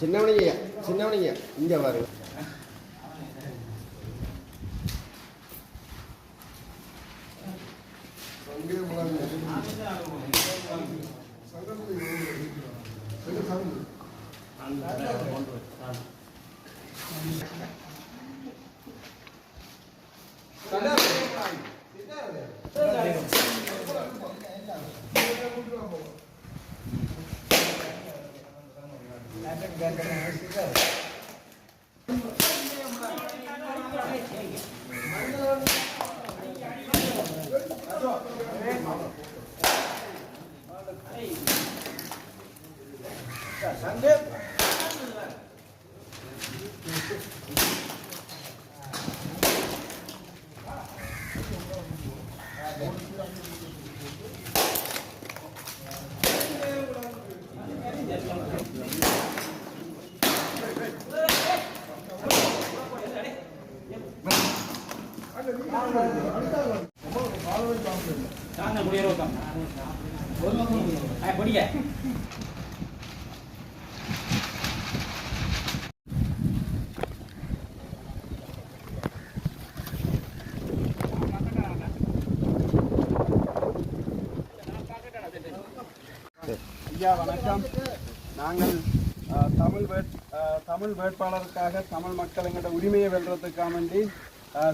சின்னவனிங்க சின்னவனிங்க இங்கே பாருங்க Then the next goes. படிக்க ஐயா வணக்கம். நாங்கள் தமிழ் வேட் தமிழ் வேட்பாளருக்காக தமிழ் மக்கள் எங்களோட உரிமையை வெல்றதுக்காக வேண்டி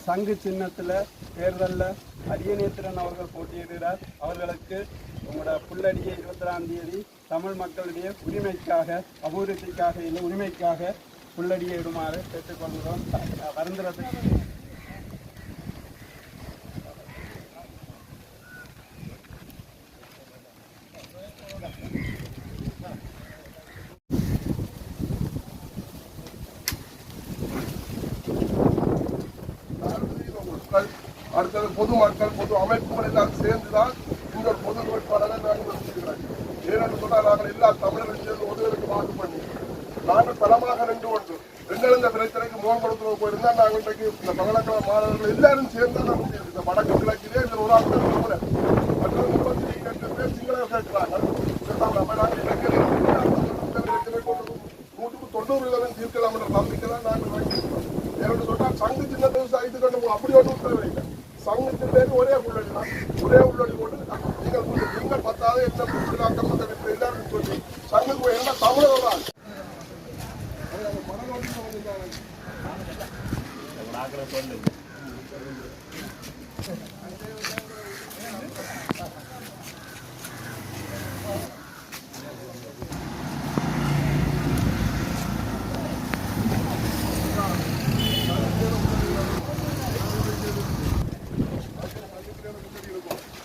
சங்கு சின்னத்தில் தேர்தலில் அரியநேத்திரன் அவர்கள் போட்டியிடுகிறார். அவர்களுக்கு உங்களோட புல்லடியை இருபத்தொராம் தேதி தமிழ் மக்களுடைய உரிமைக்காக அபிவிருத்திக்காக இல்லை உரிமைக்காக புல்லடியை இடுமாறு கேட்டுக்கொள்கிறோம். வருந்துறதுக்கு பொதுமக்கள் பொது அமைப்புகள் எல்லாம் சேர்ந்துதான் இந்த பொது வேட்பாளரை நாங்கள் வச்சிருக்கிறோம் ஏனென்று சொன்னால் நாங்கள் எல்லா தமிழர்கள் சேர்ந்து ஒருவருக்கு வாக்கு பண்ணி நாங்கள் பலமாக ரெண்டு ஒன்று எங்கள் இந்த பிரச்சனைக்கு முகம் கொடுத்து போயிருந்தா நாங்கள் இன்றைக்கு இந்த பகலக்கிழமை மாணவர்கள் எல்லாரும் சேர்ந்து தான் முடியும். இந்த வடக்கு கிழக்கிலே இந்த ஒரு ஆள் தமிழர் மற்ற முப்பத்தி ரெண்டு பேர் சிங்களர் கேட்கிறாங்க. நூற்றுக்கு தொண்ணூறு வீதம் தீர்க்கலாம் என்ற நம்பிக்கை தான் நாங்கள் வைக்கிறோம் ஏன்னு சொன்னால் சங்கு சின்ன விவசாயத்துக்கு அப்படி ஒன்று உத்தரவு சங்கத்தின் பேர் ஒரே உள்ளடி தான் ஒரே உள்ளடி கொண்டு நீங்கள் நீங்கள் பத்தாவது என்ன புரிஞ்சுனாக்கம் அந்த வீட்டில் எல்லாரும் சொல்லி சங்கத்துக்கு என்ன தமிழர் தான்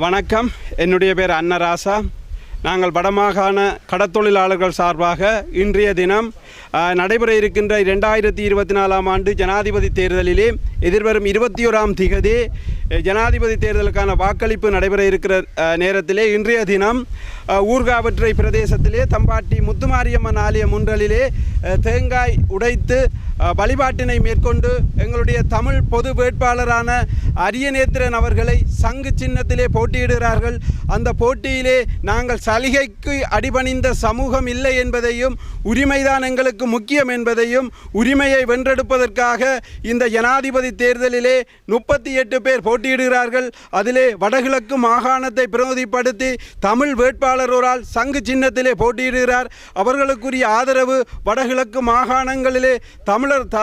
வணக்கம். என்னுடைய பேர் அன்னராசா. நாங்கள் வடமாகாண கடத்தொழிலாளர்கள் சார்பாக இன்றைய தினம் நடைபெற இருக்கின்ற இரண்டாயிரத்தி இருபத்தி நாலாம் ஆண்டு ஜனாதிபதி தேர்தலிலே எதிர்வரும் இருபத்தி ஓராம் திகதி ஜனாதிபதி தேர்தலுக்கான வாக்களிப்பு நடைபெற இருக்கிற நேரத்திலே இன்றைய தினம் ஊர்காவற்றை பிரதேசத்திலே தம்பாட்டி முத்துமாரியம்மன் ஆலய முன்றலிலே தேங்காய் உடைத்து வழிபாட்டினை மேற்கொண்டு எங்களுடைய தமிழ் பொது வேட்பாளரான அரியநேத்திரன் அவர்களை சங்கு சின்னத்திலே போட்டியிடுகிறார்கள். அந்த போட்டியிலே நாங்கள் சலுகைக்கு அடிபணிந்த சமூகம் இல்லை என்பதையும் உரிமைதான் தங்களுக்கு முக்கியம் என்பதையும் உரிமையை வென்றெடுப்பதற்காக இந்த ஜனாதிபதி தேர்தலிலே முப்பத்தி எட்டு பேர் போட்டியிடுகிறார்கள். அதிலே வடகிழக்கு மாகாணத்தை பிரதிப்படுத்தி தமிழ் வேட்பாளர் ஒரால் சங்கு சின்னத்திலே போட்டியிடுகிறார். அவர்களுக்குரிய ஆதரவு வடகிழக்கு மாகாணங்களிலே தமிழர் த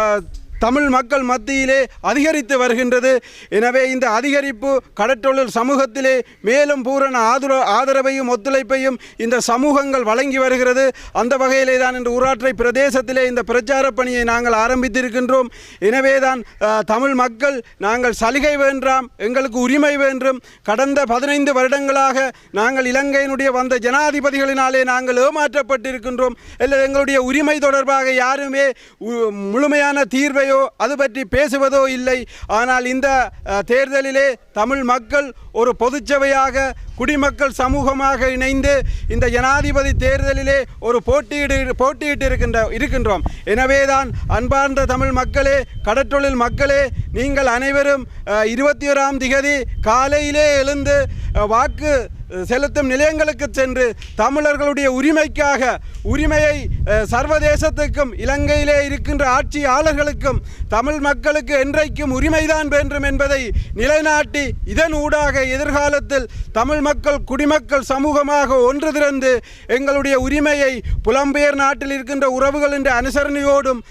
தமிழ் மக்கள் மத்தியிலே அதிகரித்து வருகின்றது. எனவே இந்த அதிகரிப்பு கடற்றொழில் சமூகத்திலே மேலும் பூரண ஆதர ஆதரவையும் ஒத்துழைப்பையும் இந்த சமூகங்கள் வழங்கி வருகிறது. அந்த வகையிலே தான் இன்று ஊராற்றை பிரதேசத்திலே இந்த பிரச்சார பணியை நாங்கள் ஆரம்பித்திருக்கின்றோம். எனவே தான் தமிழ் மக்கள் நாங்கள் சலுகை வேண்டாம் எங்களுக்கு உரிமை வேண்டும். கடந்த பதினைந்து வருடங்களாக நாங்கள் இலங்கையினுடைய வந்த ஜனாதிபதிகளினாலே நாங்கள் ஏமாற்றப்பட்டிருக்கின்றோம். இல்லை எங்களுடைய உரிமை தொடர்பாக யாருமே முழுமையான முழுமையான தீர்வையோ அது பற்றி பேசுவதோ இல்லை. ஆனால் இந்த தேர்தலிலே தமிழ் மக்கள் ஒரு பொதுச்சபையாக குடிமக்கள் சமூகமாக இணைந்து இந்த ஜனாதிபதி தேர்தலிலே ஒரு போட்டியிடு போட்டியிட்டு இருக்கின்ற இருக்கின்றோம். எனவேதான் அன்பார்ந்த தமிழ் மக்களே கடற்றொழில் மக்களே நீங்கள் அனைவரும் இருபத்தி ஓராம் திகதி காலையிலே எழுந்து வாக்கு செலுத்தும் நிலையங்களுக்கு சென்று தமிழர்களுடைய உரிமைக்காக உரிமையை சர்வதேசத்துக்கும் இலங்கையிலே இருக்கின்ற ஆட்சியாளர்களுக்கும் தமிழ் மக்களுக்கு என்றைக்கும் உரிமைதான் வேண்டும் என்பதை நிலைநாட்டி இதன் ஊடாக எதிர்காலத்தில் தமிழ் மக்கள் குடிமக்கள் சமூகமாக ஒன்று திறந்து எங்களுடைய உரிமையை புலம்பெயர் நாட்டில் இருக்கின்ற உறவுகள் என்ற அனுசரணையோடும்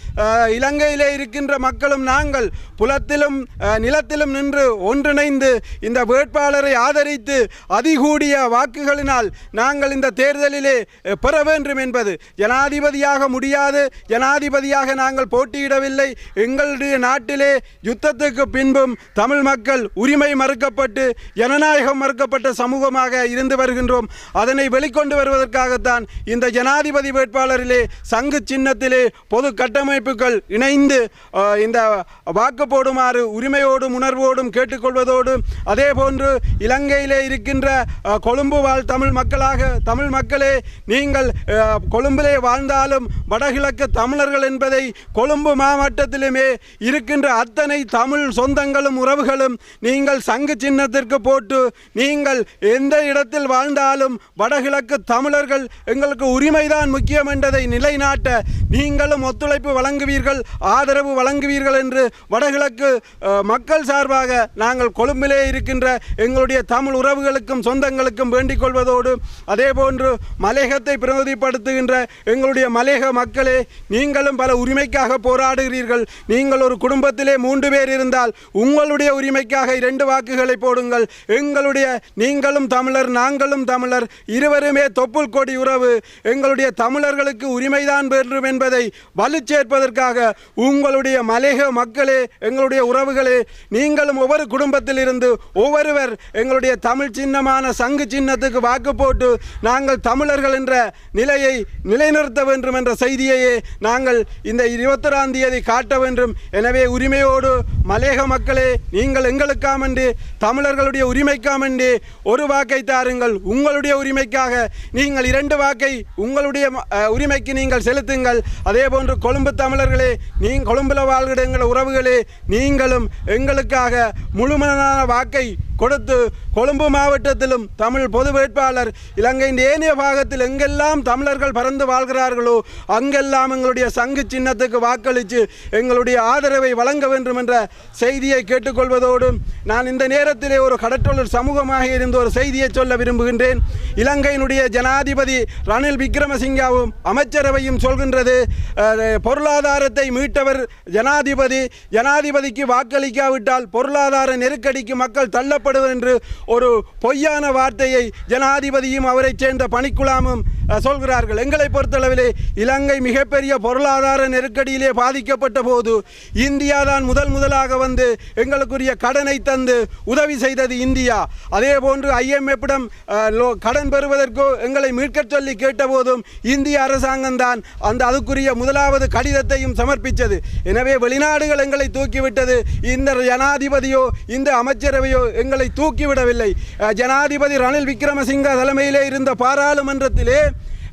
இலங்கையிலே இருக்கின்ற மக்களும் நாங்கள் புலத்திலும் நிலத்திலும் நின்று ஒன்றிணைந்து இந்த வேட்பாளரை ஆதரித்து அதிகூடிய வாக்குகளினால் நாங்கள் இந்த தேர்தலிலே பெற வேண்டும் என்பது. ஜனாதிபதியாக முடியாது. ஜனாதிபதியாக நாங்கள் போட்டியிடவில்லை. எங்களுடைய நாட்டிலே யுத்தத்துக்கு பின்பும் தமிழ் மக்கள் உரிமை மறுக்கப்பட்டு ஜனநாயகம் மறுக்கப்பட்ட சமூக சமூகமாக இருந்து வருகின்றோம். அதனை வெளிக்கொண்டு வருவதற்காகத்தான் இந்த ஜனாதிபதி வேட்பாளரிலே சங்கு சின்னத்திலே பொது கட்டமைப்புகள் இணைந்து இந்த வாக்கு போடுமாறு உரிமையோடும் உணர்வோடும் கேட்டுக்கொள்வதோடு அதே போன்று இலங்கையிலே இருக்கின்ற கொழும்பு வாழ் தமிழ் மக்களாக தமிழ் மக்களே நீங்கள் கொழும்பிலே வாழ்ந்தாலும் வடகிழக்கு தமிழர்கள் என்பதை கொழும்பு மாவட்டத்திலுமே இருக்கின்ற அத்தனை தமிழ் சொந்தங்களும் உறவுகளும் நீங்கள் சங்கு சின்னத்திற்கு போட்டு நீங்கள் எந்த இடத்தில் வாழ்ந்தாலும் வடகிழக்கு தமிழர்கள் எங்களுக்கு உரிமைதான் முக்கியம் என்றதை நிலைநாட்ட நீங்களும் ஒத்துழைப்பு வழங்குவீர்கள் ஆதரவு வழங்குவீர்கள் என்று வடகிழக்கு மக்கள் சார்பாக நாங்கள் கொழும்பிலே இருக்கின்ற எங்களுடைய தமிழ் உறவுகளுக்கும் சொந்தங்களுக்கும் வேண்டிக் கொள்வதோடு அதே போன்று மலையகத்தை பிரதிப்படுத்துகின்ற எங்களுடைய மலையக மக்களே நீங்களும் பல உரிமைக்காக போராடுகிறீர்கள். நீங்கள் ஒரு குடும்பத்திலே மூன்று பேர் இருந்தால் உங்களுடைய உரிமைக்காக இரண்டு வாக்குகளை போடுங்கள். எங்களுடைய நீங்களும் தமிழர் நாங்களும் தமிழர். இருவருமே தொப்புள் கொடி உறவு. எங்களுடைய தமிழர்களுக்கு உரிமைதான் வேண்டும் என்பதை வலுச்சேர்ப்பதற்காக உங்களுடைய மலேக மக்களே எங்களுடைய உறவுகளே நீங்களும் ஒவ்வொரு குடும்பத்தில் இருந்து ஒவ்வொருவர் எங்களுடைய தமிழ் சின்னமான சங்கு சின்னத்துக்கு வாக்கு போட்டு நாங்கள் தமிழர்கள் என்ற நிலையை நிலைநிறுத்த வேண்டும் என்ற செய்தியையே நாங்கள் இந்த இருபத்தொராம் தேதி காட்ட வேண்டும். எனவே உரிமையோடு மலையக மக்களே நீங்கள் எங்களுக்காமண்டு தமிழர்களுடைய உரிமைக்காமண்டு ஒரு வாக்கை தாருங்கள் உங்களுடைய உரிமைக்காக. நீங்கள் இரண்டு வாக்கை உங்களுடைய உரிமைக்கு நீங்கள் செலுத்துங்கள். அதே போன்று கொழும்பு தமிழர்களே நீ கொழும்பில் வாழ்கிற எங்கள் உறவுகளே நீங்களும் எங்களுக்காக முழுமையான வாக்கை கொடுத்து கொழும்பு மாவட்டத்திலும் தமிழ் பொது வேட்பாளர் இலங்கையின் ஏனைய பாகத்தில் எங்கெல்லாம் தமிழர்கள் பறந்து வாழ்கிறார்களோ அங்கெல்லாம் எங்களுடைய சங்கு சின்னத்துக்கு வாக்களித்து எங்களுடைய ஆதரவை வழங்க வேண்டும் என்ற செய்தியை கேட்டுக்கொள்வதோடு நான் இந்த நேரத்திலே ஒரு கடற்றொழில் சமூகமாக இருந்த ஒரு செய்தியை சொல்ல விரும்புகின்றேன். இலங்கையினுடைய ஜனாதிபதி ரணில் விக்ரமசிங்காவும் அமைச்சரவையும் சொல்கின்றது பொருளாதாரத்தை மீட்டவர் ஜனாதிபதி ஜனாதிபதிக்கு வாக்களிக்காவிட்டால் பொருளாதார நெருக்கடிக்கு மக்கள் தள்ள தள்ளப்படுவர் என்று ஒரு பொய்யான வார்த்தையை ஜனாதிபதியும் அவரைச் சேர்ந்த பணிக்குழாமும் சொல்கிறார்கள். எங்களை பொறுத்தளவிலே இலங்கை மிகப்பெரிய பொருளாதார நெருக்கடியிலே பாதிக்கப்பட்ட போது இந்தியா தான் முதல் முதலாக வந்து எங்களுக்குரிய கடனை தந்து உதவி செய்தது இந்தியா. அதே போன்று ஐஎம்எஃப்பிடம் கடன் பெறுவதற்கு எங்களை மீட்கச் சொல்லி கேட்டபோதும் இந்திய அரசாங்கம் தான் அந்த அதுக்குரிய முதலாவது கடிதத்தையும் சமர்ப்பித்தது. எனவே வெளிநாடுகள் எங்களை தூக்கிவிட்டது. இந்த ஜனாதிபதியோ இந்த அமைச்சரவையோ எங்கள் தூக்கிவிடவில்லை. ஜனாதிபதி ரணில் விக்ரமசிங்க தலைமையிலே இருந்த பாராளுமன்றத்திலே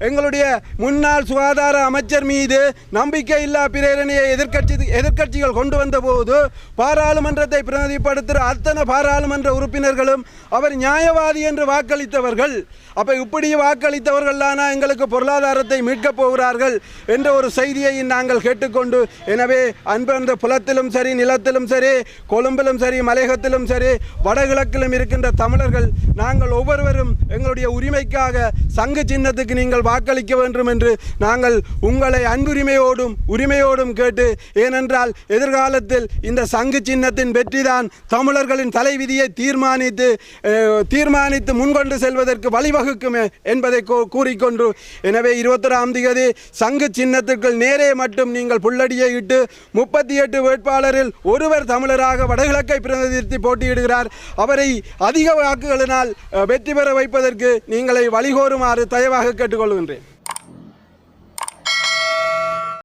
எங்களுடைய முன்னாள் சுகாதார அமைச்சர் மீது நம்பிக்கையில்லா பிரேரணையை எதிர்கட்சி எதிர்க்கட்சிகள் கொண்டு வந்த போது பாராளுமன்றத்தை பிரதிநிதிப்படுத்துகிற அத்தனை பாராளுமன்ற உறுப்பினர்களும் அவர் நியாயவாதி என்று வாக்களித்தவர்கள். அப்ப இப்படி வாக்களித்தவர்கள் தானா எங்களுக்கு பொருளாதாரத்தை மீட்கப் போகிறார்கள் என்ற ஒரு செய்தியை நாங்கள் கேட்டுக்கொண்டு எனவே அன்பந்த புலத்திலும் சரி நிலத்திலும் சரி கொழும்பிலும் சரி மலையகத்திலும் சரி வடகிழக்கிலும் இருக்கின்ற தமிழர்கள் நாங்கள் ஒவ்வொருவரும் எங்களுடைய உரிமைக்காக சங்கு சின்னத்துக்கு நீங்கள் வாக்களிக்க வேண்டும் என்று நாங்கள் உங்களை அன்புரிமையோடும் உரிமையோடும் கேட்டு ஏனென்றால் எதிர்காலத்தில் இந்த சங்கு சின்னத்தின் வெற்றிதான் தமிழர்களின் தலைவிதியை தீர்மானித்து தீர்மானித்து முன்கொண்டு செல்வதற்கு வழிவகுக்கும் என்பதை கூறிக்கொண்டு எனவே இருபத்தொராம் தேதி சங்கு சின்னத்திற்குள் நேரே மட்டும் நீங்கள் புள்ளடியை இட்டு முப்பத்தி எட்டு வேட்பாளரில் ஒருவர் தமிழராக வடகிழக்கை பிரதிநிதித்து போட்டியிடுகிறார். அவரை அதிக வாக்குகளினால் வெற்றி பெற வைப்பதற்கு நீங்களை வழிகோருமாறு தயவாக கேட்டுக்கொள்கின்றேன்